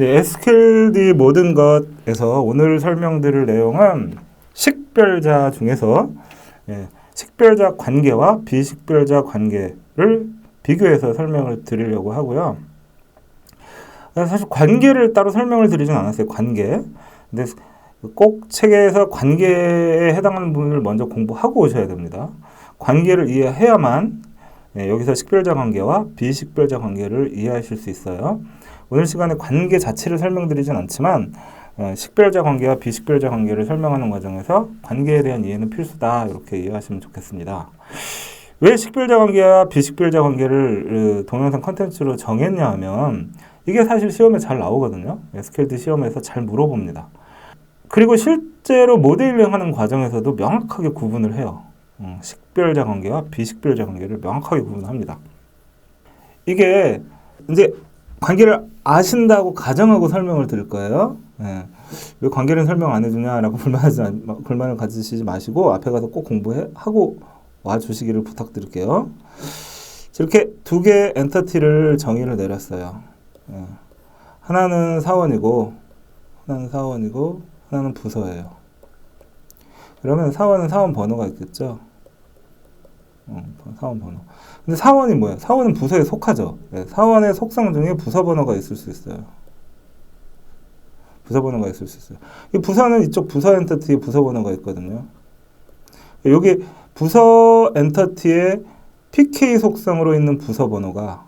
네, SQLD 모든 것에서 오늘 설명드릴 내용은 식별자 중에서 예, 식별자 관계와 비식별자 관계를 비교해서 설명을 드리려고 하고요. 아, 사실 관계를 따로 설명을 드리진 않았어요. 관계. 근데 꼭 책에서 관계에 해당하는 부분을 먼저 공부하고 오셔야 됩니다. 관계를 이해해야만 예, 여기서 식별자 관계와 비식별자 관계를 이해하실 수 있어요. 오늘 시간에 관계 자체를 설명드리진 않지만 어, 식별자 관계와 비식별자 관계를 설명하는 과정에서 관계에 대한 이해는 필수다 이렇게 이해하시면 좋겠습니다. 왜 식별자 관계와 비식별자 관계를 어, 동영상 컨텐츠로 정했냐 하면 이게 사실 시험에 잘 나오거든요. SQLD 시험에서 잘 물어봅니다. 그리고 실제로 모델링 하는 과정에서도 명확하게 구분을 해요. 음, 식별자 관계와 비식별자 관계를 명확하게 구분합니다. 이게 이제 관계를 아신다고 가정하고 설명을 드릴 거예요. 예. 왜 관계를 설명 안 해주냐라고 불만하지 불만을 가지시지 마시고 앞에 가서 꼭 공부하고 와 주시기를 부탁드릴게요. 이렇게 두 개의 엔터티를 정의를 내렸어요. 예. 하나는 사원이고 하나는 사원이고 하나는 부서예요. 그러면 사원은 사원 번호가 있겠죠. 어, 사원 번호. 근데 사원이 뭐야? 사원은 부서에 속하죠. 네, 사원의 속성 중에 부서 번호가 있을 수 있어요. 부서 번호가 있을 수 있어요. 이 부서는 이쪽 부서 엔터티에 부서 번호가 있거든요. 여기 부서 엔터티의 PK 속성으로 있는 부서 번호가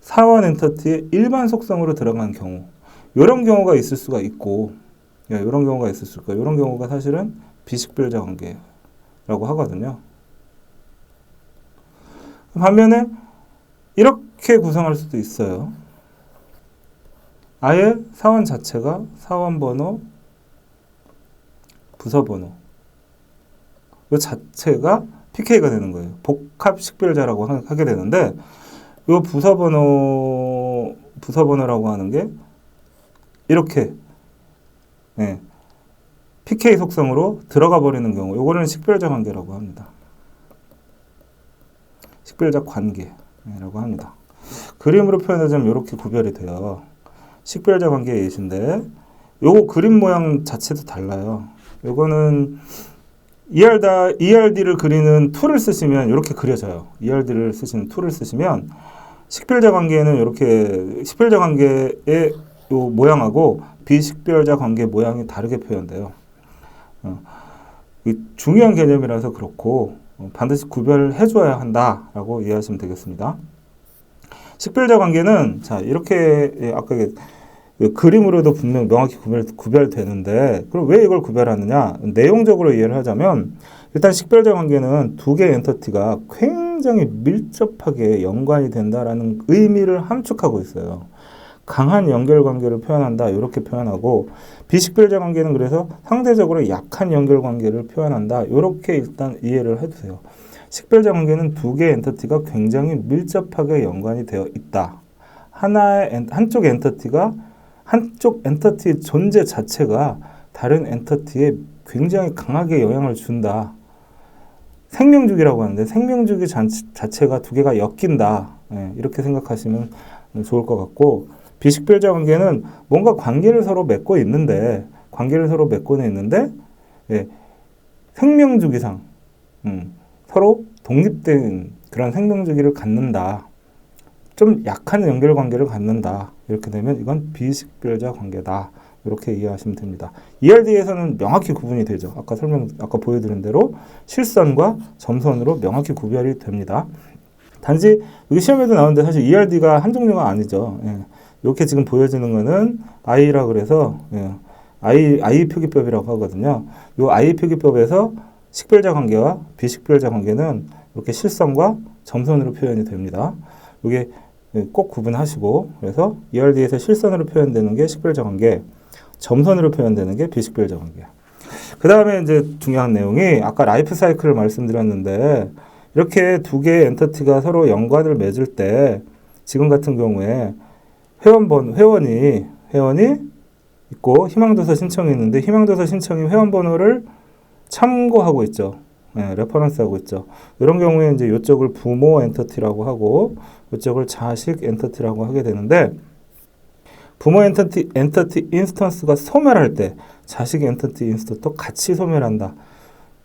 사원 엔터티의 일반 속성으로 들어간 경우 이런 경우가 있을 수가 있고 이런 경우가 있을 수 있고 이런 경우가 사실은 비식별자 관계라고 하거든요. 반면에 이렇게 구성할 수도 있어요. 아예 사원 자체가 사원 번호, 부서 번호. 이 자체가 PK가 되는 거예요. 복합 식별자라고 하게 되는데 이 부서 번호 부서 번호라고 하는 게 이렇게 네, PK 속성으로 들어가 버리는 경우 이거는 식별자 관계라고 합니다. 식별자 관계라고 합니다. 그림으로 표현하자면 이렇게 구별이 돼요. 식별자 관계 예시인데 요거 그림 모양 자체도 달라요. 요거는 ERD를 그리는 툴을 쓰시면 이렇게 그려져요. ERD를 쓰시는 툴을 쓰시면 식별자 관계는 이렇게 식별자 관계의 요 모양하고 비식별자 관계 모양이 다르게 표현돼요. 어, 중요한 개념이라서 그렇고 어, 반드시 구별해 줘야 한다라고 이해하시면 되겠습니다. 식별자 관계는 자 이렇게 예, 아까 그 그림으로도 분명 명확히 구별, 구별되는데 그럼 왜 이걸 구별하느냐 내용적으로 이해를 하자면 일단 식별자 관계는 두 개의 엔터티가 굉장히 밀접하게 연관이 된다라는 의미를 함축하고 있어요. 강한 연결 관계를 표현한다 이렇게 표현하고 비식별자 관계는 그래서 상대적으로 약한 연결 관계를 표현한다 이렇게 일단 이해를 해두세요. 식별자 관계는 두 개의 엔터티가 굉장히 밀접하게 연관이 되어 있다. 하나의 한쪽 엔터티가 한쪽 엔터티의 존재 자체가 다른 엔터티에 굉장히 강하게 영향을 준다. 생명주기라고 하는데 생명주기 자체가 두 개가 엮인다. 네, 이렇게 생각하시면 좋을 것 같고 비식별자 관계는 뭔가 관계를 서로 맺고 있는데 관계를 서로 맺고는 있는데 예, 생명주기상 음, 서로 독립된 그런 생명주기를 갖는다. 좀 약한 연결 관계를 갖는다. 이렇게 되면 이건 비식별자 관계다. 이렇게 이해하시면 됩니다. ERD에서는 명확히 구분이 되죠. 아까 설명, 아까 보여드린 대로 실선과 점선으로 명확히 구별이 됩니다. 단지 여기 시험에도 나오는데 사실 ERD가 한 종류가 아니죠. 예. 이렇게 지금 보여지는 거는 I라 그래서 예, I, I 표기법이라고 하거든요. 이 I 표기법에서 식별자 관계와 비식별자 관계는 이렇게 실선과 점선으로 표현이 됩니다. 이게 꼭 구분하시고 그래서 ERD에서 실선으로 표현되는 게 식별자 관계, 점선으로 표현되는 게 비식별자 관계. 그 다음에 이제 중요한 내용이 아까 라이프 사이클을 말씀드렸는데 이렇게 두 개의 엔터티가 서로 연관을 맺을 때 지금 같은 경우에 회원번 회원이 회원이 있고 희망도서 신청이 있는데 희망도서 신청이 회원 번호를 참고하고 있죠. 네, 레퍼런스하고 있죠. 이런 경우에 이제 이쪽을 부모 엔터티라고 하고 이쪽을 자식 엔터티라고 하게 되는데 부모 엔터티 엔터티 인스턴스가 소멸할 때 자식 엔터티 인스턴스도 같이 소멸한다.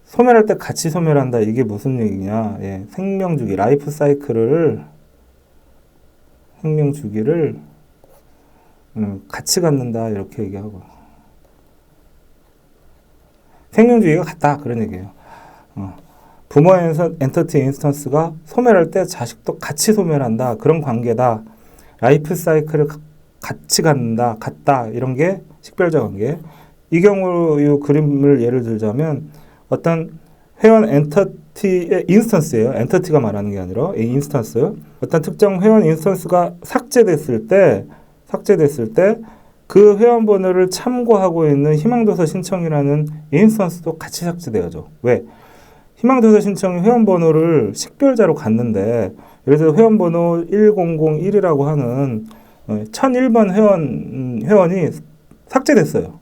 소멸할 때 같이 소멸한다. 이게 무슨 얘기냐? 예, 생명 주기, 라이프 사이클을 생명 주기를 음, 같이 갖는다 이렇게 얘기하고 생명 주기가 같다 그런 얘기예요. 어. 부모의 엔터티 인스턴스가 소멸할 때 자식도 같이 소멸한다 그런 관계다. 라이프 사이클을 가- 같이 갖는다 같다 이런 게 식별자 관계. 이 경우 이 그림을 예를 들자면 어떤 회원 엔터티의 인스턴스예요. 엔터티가 말하는 게 아니라 이 인스턴스. 어떤 특정 회원 인스턴스가 삭제됐을 때 삭제됐을 때 그 회원 번호를 참고하고 있는 희망도서 신청이라는 인스턴스도 같이 삭제되어져. 왜? 희망도서 신청 회원 번호를 식별자로 갔는데 예를 들어 회원 번호 1001이라고 하는 어, 1001번 회원 음, 회원이 삭제됐어요.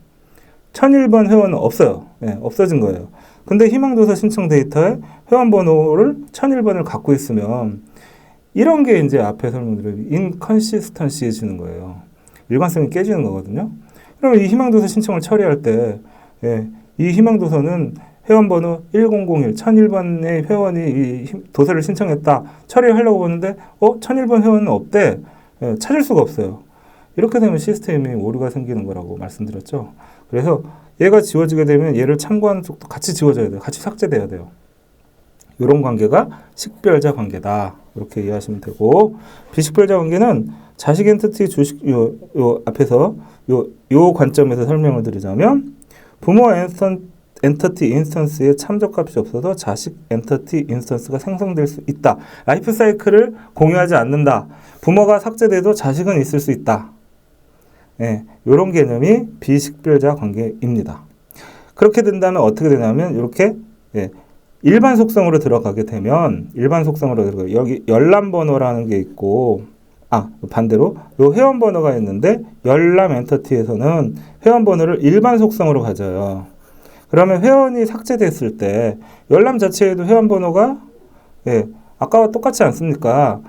1001번 회원은 없어요. 예, 없어진 거예요. 근데 희망도서 신청 데이터에 회원 번호를 1001번을 갖고 있으면 이런 게 이제 앞에 설명드린 인컨시스턴시해지는 거예요. 일관성이 깨지는 거거든요. 그러면 이 희망도서 신청을 처리할 때, 예, 이 희망도서는 회원번호 1001, 1001번의 회원이 이 힘- 도서를 신청했다. 처리하려고 보는데, 어, 1001번 회원은 없대. 예, 찾을 수가 없어요. 이렇게 되면 시스템이 오류가 생기는 거라고 말씀드렸죠. 그래서 얘가 지워지게 되면 얘를 참고하는 쪽도 같이 지워져야 돼요. 같이 삭제돼야 돼요. 이런 관계가 식별자 관계다. 이렇게 이해하시면 되고 비식별자 관계는 자식 엔티티 주식 요, 요 앞에서 요, 요 관점에서 설명을 드리자면 부모 엔스턴, 엔터티 인스턴스에 참조값이 없어서 자식 엔터티 인스턴스가 생성될 수 있다. 라이프 사이클을 공유하지 않는다. 부모가 삭제돼도 자식은 있을 수 있다. 예, 이런 개념이 비식별자 관계입니다. 그렇게 된다면 어떻게 되냐면 이렇게 예, 일반 속성으로 들어가게 되면 일반 속성으로 들어가 여기 열람 번호라는 게 있고 아 반대로 요 회원 번호가 있는데 열람 엔터티에서는 회원 번호를 일반 속성으로 가져요. 그러면 회원이 삭제됐을 때 열람 자체에도 회원 번호가 예 아까와 똑같지 않습니까?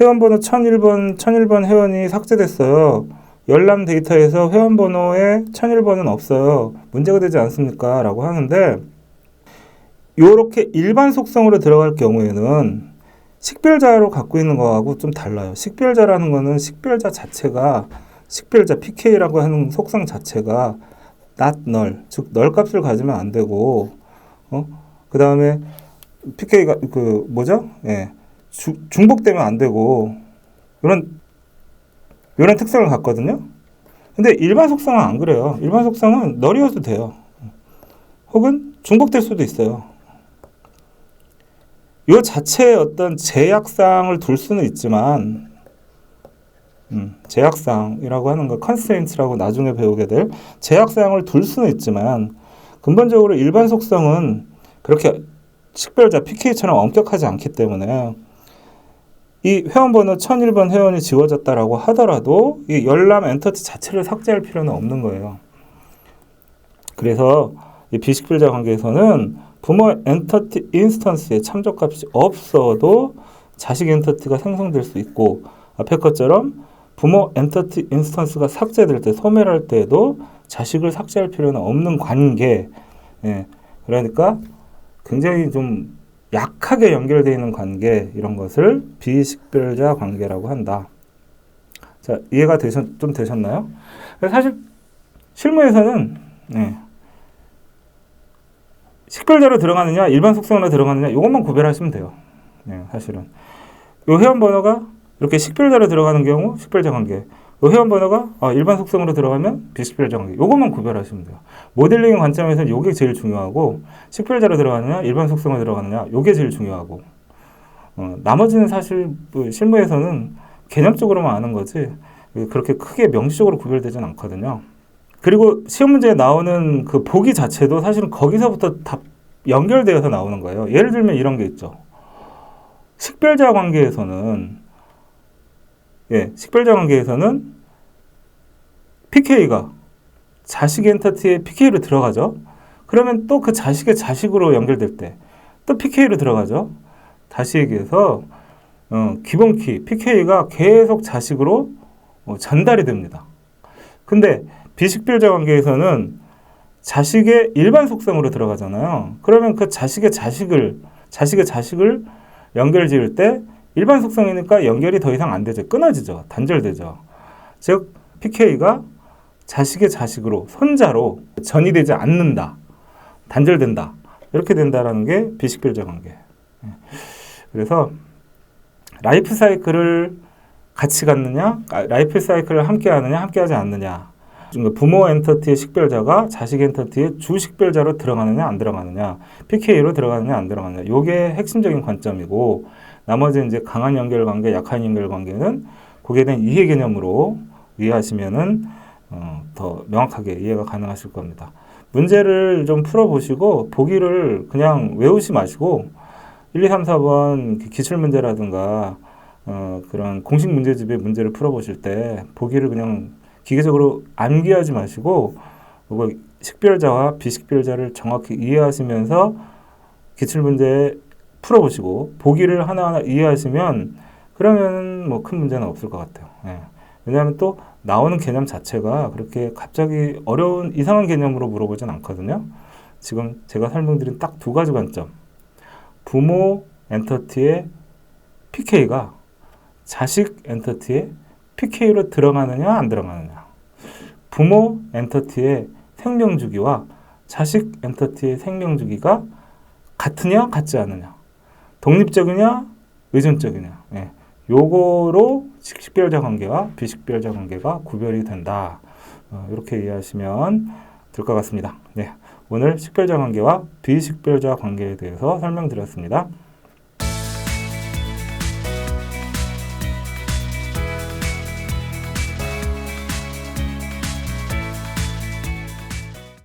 회원 번호 1001번 1001번 회원이 삭제됐어요. 열람 데이터에서 회원 번호에 1001번은 없어요. 문제가 되지 않습니까? 라고 하는데 요렇게 일반 속성으로 들어갈 경우에는 식별자로 갖고 있는 거하고 좀 달라요. 식별자라는 거는 식별자 자체가 식별자 PK라고 하는 속성 자체가 not null, 즉 null 값을 가지면 안 되고 어? 그다음에 PK가 그 뭐죠? 예. 주, 중복되면 안 되고 이런 이런 특성을 갖거든요. 근데 일반 속성은 안 그래요. 일반 속성은 널이어도 돼요. 혹은 중복될 수도 있어요. 이 자체에 어떤 제약사항을 둘 수는 있지만, 음, 제약사항이라고 하는 거, 컨스트레인트라고 나중에 배우게 될 제약사항을 둘 수는 있지만, 근본적으로 일반 속성은 그렇게 식별자 PK처럼 엄격하지 않기 때문에, 이 회원번호 1001번 회원이 지워졌다라고 하더라도 이 열람 엔터티 자체를 삭제할 필요는 없는 거예요. 그래서 이 비식별자 관계에서는 부모 엔터티 인스턴스에 참조값이 없어도 자식 엔터티가 생성될 수 있고 앞에 것처럼 부모 엔터티 인스턴스가 삭제될 때 소멸할 때에도 자식을 삭제할 필요는 없는 관계. 예. 그러니까 굉장히 좀 약하게 연결되어 있는 관계 이런 것을 비식별자 관계라고 한다. 자 이해가 되셨 좀 되셨나요? 사실 실무에서는 네. 식별자로 들어가느냐 일반 속성으로 들어가느냐 이것만 구별하시면 돼요. 네, 사실은 요 회원 번호가 이렇게 식별자로 들어가는 경우 식별자 관계. 요 회원 번호가 어, 일반 속성으로 들어가면 비식별자 관계. 요것만 구별하시면 돼요. 모델링 관점에서는 요게 제일 중요하고 식별자로 들어가느냐 일반 속성으로 들어가느냐 요게 제일 중요하고 어, 나머지는 사실 뭐 실무에서는 개념적으로만 아는 거지 그렇게 크게 명시적으로 구별되진 않거든요. 그리고 시험 문제에 나오는 그 보기 자체도 사실은 거기서부터 다 연결되어서 나오는 거예요. 예를 들면 이런 게 있죠. 식별자 관계에서는 예, 식별자 관계에서는 PK가 자식 엔터티에 PK로 들어가죠. 그러면 또 그 자식의 자식으로 연결될 때 또 PK로 들어가죠. 다시 얘기해서 어, 기본 키 PK가 계속 자식으로 어, 전달이 됩니다. 근데 비식별자 관계에서는 자식의 일반 속성으로 들어가잖아요. 그러면 그 자식의 자식을 자식의 자식을 연결 지을 때 일반 속성이니까 연결이 더 이상 안 되죠. 끊어지죠. 단절되죠. 즉 PK가 자식의 자식으로 손자로 전이 되지 않는다. 단절된다. 이렇게 된다라는 게 비식별자 관계. 예. 그래서 라이프 사이클을 같이 갖느냐, 아, 라이프 사이클을 함께 하느냐, 함께 하지 않느냐. 부모 엔터티의 식별자가 자식 엔터티의 주 식별자로 들어가느냐, 안 들어가느냐, PK로 들어가느냐, 안 들어가느냐. 요게 핵심적인 관점이고, 나머지 이제 강한 연결 관계, 약한 연결 관계는 거기에 대한 이해 개념으로 이해하시면은 어, 더 명확하게 이해가 가능하실 겁니다. 문제를 좀 풀어보시고 보기를 그냥 외우지 마시고 1, 2, 3, 4번 기출 문제라든가 어, 그런 공식 문제집의 문제를 풀어보실 때 보기를 그냥 기계적으로 암기하지 마시고 그거 식별자와 비식별자를 정확히 이해하시면서 기출 문제 풀어보시고 보기를 하나하나 이해하시면 그러면 뭐 큰 문제는 없을 것 같아요. 예. 왜냐하면 또 나오는 개념 자체가 그렇게 갑자기 어려운 이상한 개념으로 물어보진 않거든요. 지금 제가 설명드린 딱 두 가지 관점. 부모 엔터티의 PK가 자식 엔터티의 PK로 들어가느냐 안 들어가느냐. 부모 엔터티의 생명 주기와 자식 엔터티의 생명 주기가 같으냐 같지 않느냐. 독립적이냐 의존적이냐. 예. 요거로 식별자 관계와 비식별자 관계가 구별이 된다. 어, 이렇게 이해하시면 될 것 같습니다. 네, 오늘 식별자 관계와 비식별자 관계에 대해서 설명드렸습니다.